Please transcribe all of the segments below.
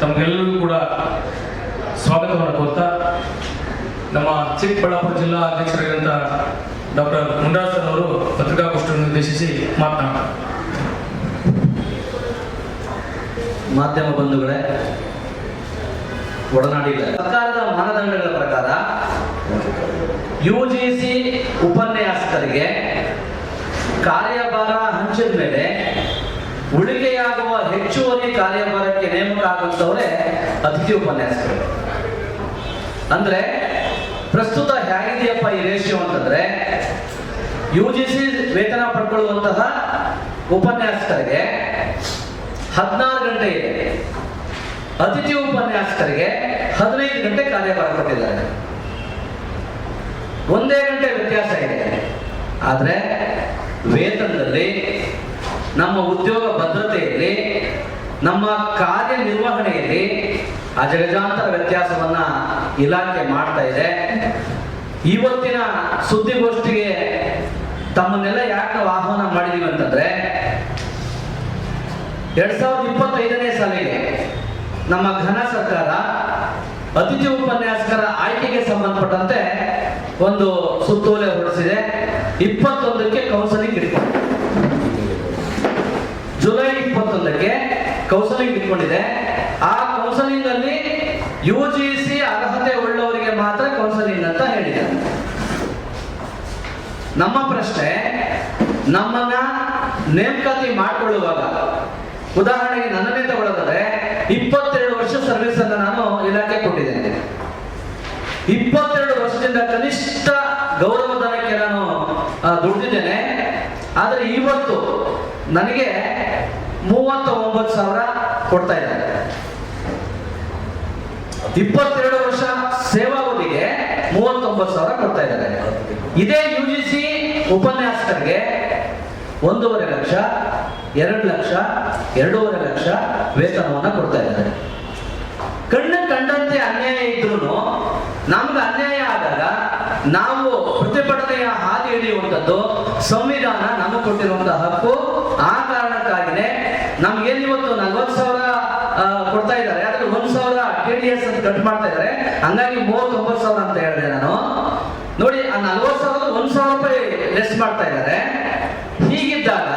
ತಮಗೆಲ್ಲರಿಗೂ ಕೂಡ ಸ್ವಾಗತವನ್ನು ಕೋರ್ತಾ ನಮ್ಮ ಚಿಕ್ಕಬಳ್ಳಾಪುರ ಜಿಲ್ಲಾ ಅಧ್ಯಕ್ಷರಾಗಿದ್ದಂಥ ಡಾಕ್ಟರ್ ಸರ್ ಅವರು ಪತ್ರಿಕಾಗೋಷ್ಠಿಯನ್ನು ಉದ್ದೇಶಿಸಿ ಮಾತನಾಡ ಮಾಧ್ಯಮ ಬಂಧುಗಳೇ ಒಡನಾಡಿಲ್ಲ ಸರ್ಕಾರದ ಮಾನದಂಡಗಳ ಪ್ರಕಾರ ಯು ಜಿ ಸಿ ಉಪನ್ಯಾಸಕರಿಗೆ ಕಾರ್ಯಭಾರ ಹಂಚಿದ ಮೇಲೆ ಹೆಚ್ಚುವರಿ ಕಾರ್ಯಭಾರಕ್ಕೆ ನೇಮಕ ಆಗುತ್ತವರೇ ಅತಿಥಿ ಉಪನ್ಯಾಸಕರು. ಅಂದ್ರೆ ಪ್ರಸ್ತುತ ಹೇಗಿದೆಯಪ್ಪ ಈ ರೇಷಿಯೋ ಅಂತಂದ್ರೆ ಯು ಜಿ ಸಿ ವೇತನ ಪಡ್ಕೊಳ್ಳುವಂತಹ ಉಪನ್ಯಾಸಕರಿಗೆ ಹದಿನಾರು ಗಂಟೆ ಇದೆ. ಅತಿಥಿ ಉಪನ್ಯಾಸಕರಿಗೆ ಹದಿನೈದು ಗಂಟೆ ಕಾರ್ಯಭಾರ ಕೊಟ್ಟಿದ್ದಾರೆ. ಒಂದೇ ಗಂಟೆ ವ್ಯತ್ಯಾಸ ಇದೆ. ಆದರೆ ವೇತನದಲ್ಲಿ ನಮ್ಮ ಉದ್ಯೋಗ ಭದ್ರತೆಯಲ್ಲಿ, ನಮ್ಮ ಕಾರ್ಯನಿರ್ವಹಣೆಯಲ್ಲಿ ಅಜಗಜಾಂತರ ವ್ಯತ್ಯಾಸವನ್ನ ಇಲಾಖೆ ಮಾಡ್ತಾ ಇದೆ. ಇವತ್ತಿನ ಸುದ್ದಿಗೋಷ್ಠಿಗೆ ತಮ್ಮನ್ನೆಲ್ಲ ಯಾಕೆ ನಾವು ಆಹ್ವಾನ ಮಾಡಿದೀವಿ ಅಂತಂದ್ರೆ, ಎರಡ್ ಸಾವಿರದ ಇಪ್ಪತ್ತೈದನೇ ಸಾಲಿಗೆ ನಮ್ಮ ಘನ ಸರ್ಕಾರ ಅತಿಥಿ ಉಪನ್ಯಾಸಕರ ಆಯ್ಕೆಗೆ ಸಂಬಂಧಪಟ್ಟಂತೆ ಒಂದು ಸುತ್ತೋಲೆ ಹೊರಡಿಸಿದೆ. ಇಪ್ಪತ್ತೊಂದಕ್ಕೆ ಕೌನ್ಸಲಿಂಗ್ ಇಟ್ಕೊಂಡು ಜುಲೈ ಇಪ್ಪತ್ತೊಂದಕ್ಕೆ ಕೌನ್ಸಲಿಂಗ್ ಇಟ್ಕೊಂಡಿದೆ ಆ ಕೌನ್ಸಲಿಂಗ್ ಅಲ್ಲಿ ಯು ಜಿ ಸಿ ಅರ್ಹತೆ ಉಳ್ಳವರಿಗೆ ಮಾತ್ರ ಕೌನ್ಸಲಿಂಗ್ ಅಂತ ಹೇಳಿದೆ. ನಮ್ಮ ಪ್ರಶ್ನೆ, ನಮ್ಮನ್ನ ನೇಮಕಾತಿ ಮಾಡಿಕೊಳ್ಳುವಾಗ, ಉದಾಹರಣೆಗೆ ನನ್ನನ್ನೇ ತಗೊಳ್ಳೋದಾದ್ರೆ, ಇಪ್ಪತ್ತೆರಡು ವರ್ಷ ಸರ್ವಿಸ್ ಅನ್ನು ನಾನು ಇಲಾಖೆ ಕೊಟ್ಟಿದ್ದೇನೆ. ಇಪ್ಪತ್ತೆರಡು ವರ್ಷದಿಂದ ಕನಿಷ್ಠ ಗೌರವಧನಕ್ಕೆ ನಾನು ದುಡಿದಿದ್ದೇನೆ. ಆದರೆ ಇವತ್ತು ನನಗೆ ಮೂವತ್ತ ಒಂಬತ್ತು ಸಾವಿರ ಕೊಡ್ತಾ ಇದ್ದಾರೆ. ಇಪ್ಪತ್ತೆರಡು ವರ್ಷ ಸೇವಾವಧಿಗೆ ಮೂವತ್ತೊಂಬತ್ತು ಸಾವಿರ ಕೊಡ್ತಾ ಇದ್ದಾರೆ. ಇದೇ ಯು ಜಿ ಸಿ ಉಪನ್ಯಾಸಕರಿಗೆ ಒಂದೂವರೆ ಲಕ್ಷ, ಎರಡು ಲಕ್ಷ, ಎರಡೂವರೆ ಲಕ್ಷ ವೇತನವನ್ನ ಕೊಡ್ತಾ ಇದ್ದಾರೆ. ಕಣ್ಣು ಕಂಡಂತೆ ಅನ್ಯಾಯ ಇದ್ರೂ ನಮ್ಗೆ ಅನ್ಯಾಯ ಆದಾಗ ನಾವು ಪ್ರತಿಭಟನೆಯ ಹಾದಿ ಹಿಡಿಯುವಂಥದ್ದು ಸಂವಿಧಾನ ನಮಗೆ ಕೊಟ್ಟಿರುವಂತಹ ಹಕ್ಕು. ಆ ಕಾರಣಕ್ಕಾಗಿನೇ ನಮ್ಗೆ ಇವತ್ತು ನಲ್ವತ್ತು ಸಾವಿರ ಕೊಡ್ತಾ ಇದ್ದಾರೆ. ಅದಕ್ಕೆ ಒಂದು ಸಾವಿರ ಕೆ ಡಿ ಎಸ್ ಅಂತ ಕಟ್ ಮಾಡ್ತಾ ಇದ್ದಾರೆ. ಹಂಗಾಗಿ ಮೂವತ್ತೊಂಬತ್ತು ಸಾವಿರ ಅಂತ ಹೇಳಿದೆ ನಾನು. ನೋಡಿ, ಆ ನಲ್ವತ್ತು ಸಾವಿರದ ಒಂದ್ ಸಾವಿರ ರೂಪಾಯಿ ಲೆಸ್ ಮಾಡ್ತಾ ಇದ್ದಾರೆ. ಹೀಗಿದ್ದಾಗ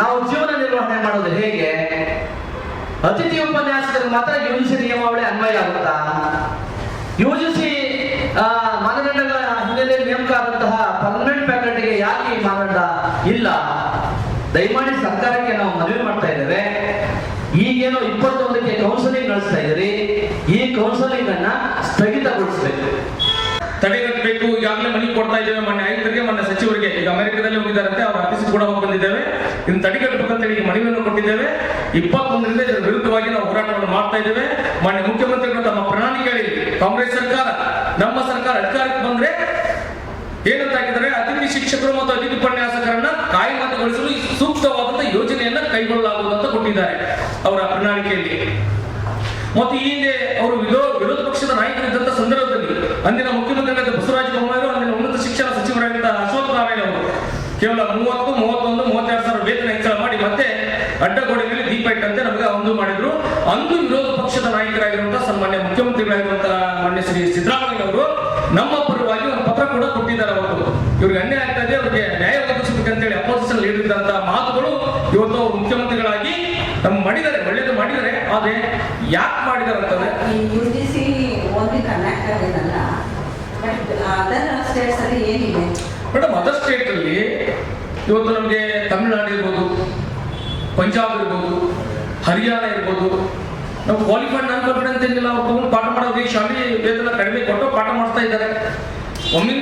ನಾವು ಜೀವನ ನಿರ್ವಹಣೆ ಮಾಡೋದು ಹೇಗೆ? ಅತಿಥಿ ಉಪನ್ಯಾಸದಲ್ಲಿ ಮಾತ್ರ ಯು ಜಿ ಸಿ ನಿಯಮಾವಳಿ ಅನ್ವಯ ಆಗುತ್ತಾ? ಯು ಜಿ ಸಿ ಮಾನದಂಡಗಳ ಹಿನ್ನೆಲೆಯಲ್ಲಿ ನೇಮಕ ಆದಂತಹ ಪರ್ಮನೆಂಟ್ ಫ್ಯಾಕಲ್ಟಿಗೆ ಯಾಕೆ ಈ ಮಾನದಂಡ ಇಲ್ಲ? ದಯಮಾಡಿ ಸರ್ಕಾರಕ್ಕೆ ನಾವು ಮನವಿ ಮಾಡ್ತಾ ಇದ್ದೇವೆ ಈಗೇನೋ ಇಪ್ಪತ್ತೊಂದಕ್ಕೆ ಕೌನ್ಸಿಲಿಂಗ್ ನಡೆಸ್ತಾ ಇದ್ದೀರಿ. ಈ ಕೌನ್ಸಿಲಿಂಗ್ ಅನ್ನ ಸ್ಥಗಿತಗೊಳಿಸಬೇಕು. ತಡೆಗಟ್ಟಬೇಕು. ಈಗಾಗಲೇ ಮನಿ ಕೊಡ್ತಾ ಇದ್ದೇವೆ. ಮೊನ್ನೆ ಆಯುಕ್ತರಿಗೆ, ಮೊನ್ನೆ ಸಚಿವರಿಗೆ. ಈಗ ಅಮೆರಿಕದಲ್ಲಿ ಹೋಗಿದ್ದಾರಂತೆ. ಅವ್ರ ಆಫೀಸ್ ಕೂಡ ಹೋಗಿ ಬಂದಿದ್ದೇವೆ. ಇದನ್ನು ತಡೆಗಟ್ಟಬೇಕಂತೇಳಿ ಈಗ ಮನವಿಯನ್ನು ಕೊಟ್ಟಿದ್ದೇವೆ. ಇಪ್ಪತ್ತೊಂದರಿಂದ ಇದರ ವಿರುದ್ಧವಾಗಿ ನಾವು ಹೋರಾಟವನ್ನು ಮಾಡ್ತಾ ಇದ್ದೇವೆ. ಮಾನ್ಯ ಮುಖ್ಯಮಂತ್ರಿಗಳು ತಮ್ಮ ಪ್ರಣಾಳಿಕೆಯಲ್ಲಿ ಕಾಂಗ್ರೆಸ್ ಸರ್ಕಾರ, ನಮ್ಮ ಸರ್ಕಾರ ಅಧಿಕಾರಕ್ಕೆ ಬಂದ್ರೆ ಏನಂತ ಹಾಕಿದರೆ ಅತಿಥಿ ಶಿಕ್ಷಕರು ಮತ್ತು ಅತಿಥಿ ಉಪನ್ಯಾಸಕರನ್ನ ಕಾಯಮತಗೊಳಿಸಲು ಸೂಕ್ತವಾದಂತಹ ಯೋಜನೆಯನ್ನ ಅಂತ ಕೊಟ್ಟಿದ್ದಾರೆ. ಅವರ ಪ್ರಣಾಳಿಕೆಯಲ್ಲಿ ಮತ್ತು ಈ ಹಿಂದೆ ಅವರು ವಿರೋಧ ವಿರೋಧ ಪಕ್ಷದ ನಾಯಕರಿದ್ದಂಥ ಸಂದರ್ಭದಲ್ಲಿ ಅಂದಿನ ಮುಖ್ಯಮಂತ್ರಿಗಳಾದ ಬಸವರಾಜ ಬೊಮ್ಮಾಯಿ ಅಂದಿನ ಉನ್ನತ ಶಿಕ್ಷಣ ಸಚಿವರಾಗಿದ್ದ ಅಶೋಕ್ ನಾರಾಯಣ ಅವರು ಕೇವಲ ಮೂವತ್ತು, ಮೂವತ್ತೊಂದು, ಮೂವತ್ತೆರಡು ಸಾವಿರ ವೇತನ ಹೆಚ್ಚಳ ಮಾಡಿ ಮತ್ತೆ ಅಡ್ಡಗೋಡೆ ಮೇಲೆ ದೀಪ ಇಟ್ಟಂತೆ ನಮಗೆ ಒಂದು ಮಾಡಿದ್ರು. ಅಂದು ವಿರೋಧ ಪಕ್ಷದ ನಾಯಕರಾಗಿರುವಂತಹ ಸನ್ಮಾನ್ಯ ಮುಖ್ಯಮಂತ್ರಿಗಳಾಗಿರುವಂತಹ ಮಾನ್ಯ ಶ್ರೀ ಸಿದ್ದರಾಮಯ್ಯ ಅವರು ನಮ್ಮ ಪರವಾಗಿ ಒಂದು ಪತ್ರ ಕೂಡ ಕೊಟ್ಟಿದ್ದಾರೆ ಅವರು ಇವ್ರಿಗೆ ಅನ್ಯಾಯ ಆಗ್ತಾ ಇದೆ, ಅವರಿಗೆ ನ್ಯಾಯ ಒದಗಿಸಬೇಕಂತೇಳಿ ಅಪೋಸಿಷನ್ ಲೀಡರ್ ಇದ್ದಂತಹ ಮಾತುಗಳು ಇವತ್ತು ಮುಖ್ಯಮಂತ್ರಿಗಳಾಗಿ ನಮ್ಮ ಮಾಡಿದ್ದಾರೆ ಒಳ್ಳೇದು ಮಾಡಿದ್ದಾರೆ ಆದರೆ ಯಾಕೆ ಮಾಡಿದ್ದಾರೆ ಅಂತಂದ್ರೆ ಈ U G C but other states ಅಲ್ಲಿ ಏನಿದೆ? ಮೇಡಮ್ ಅದರ್ ಸ್ಟೇಟ್ ಅಲ್ಲಿ ಇವತ್ತು ನಮಗೆ ತಮಿಳುನಾಡು ಇರ್ಬೋದು ಪಂಜಾಬ್ ಇರ್ಬೋದು ಹರಿಯಾಣ ಇರ್ಬೋದು ನಾವು ಕ್ವಾಲಿಫೈಡ್ ನಾನ್ ಕಾನ್ಫಿಡೆನ್ಸ್ ಏನಿಲ್ಲ ಅವ್ರು ತಗೊಂಡು ಪಾಠ ಮಾಡೋದು ಶಾಲೆ ವೇತನ ಕಡಿಮೆ ಕೊಟ್ಟು ಪಾಠ ಮಾಡ್ತಾ ಇದ್ದಾರೆ. ಒಮ್ಮೆ